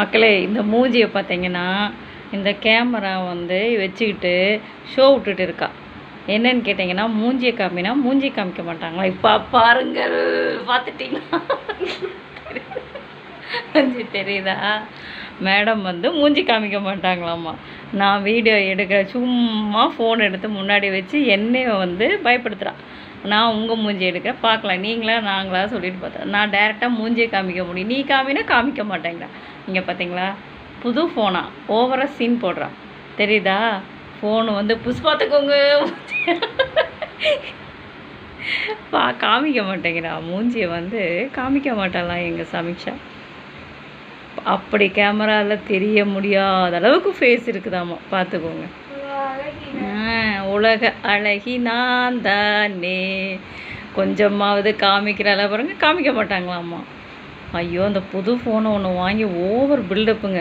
மக்களே இந்த மூஞ்சியை பார்த்தீங்கன்னா இந்த கேமரா வந்து வச்சுக்கிட்டு ஷோ விட்டுட்டு இருக்கா. என்னன்னு கேட்டிங்கன்னா மூஞ்சியை காமினா மூஞ்சி காமிக்க மாட்டாங்களா? இப்போ பாருங்கள் பார்த்துட்டிங்களா மூஞ்சி தெரியுதா? மேடம் வந்து மூஞ்சி காமிக்க மாட்டாங்களாம்மா நான் வீடியோ எடுக்க சும்மா ஃபோன் எடுத்து முன்னாடி வச்சு என்னையை வந்து பயப்படுத்துகிறான் நான் உங்கள் மூஞ்சி எடுக்கிறேன். பார்க்கலாம். நீங்களா நாங்களா சொல்லிட்டு பார்த்தேன் நான் டேரெக்டாக மூஞ்சியை காமிக்க முடியும். நீ காமினா காமிக்க மாட்டேங்கிறா. இங்கே பார்த்தீங்களா? புது ஃபோனாக ஓவராக சீன் போடுறான் தெரியுதா? ஃபோனு வந்து புஷ் பார்த்துக்கோங்க. பா காமிக்க மாட்டேங்கிறா. மூஞ்சியை வந்து காமிக்க மாட்டாளாம் எங்கள் சமீக்ஷா? அப்படி கேமராவில் தெரிய முடியாத அளவுக்கு ஃபேஸ் இருக்குதாம்மா பார்த்துக்கோங்க. உலக அழகி நான் தானே. கொஞ்சமாவது காமிக்கிறாள பாருங்க. காமிக்க மாட்டாங்களாம்மா. ஐயோ அந்த புது ஃபோனை ஒன்று வாங்கி ஓவர் பில்டப்புங்க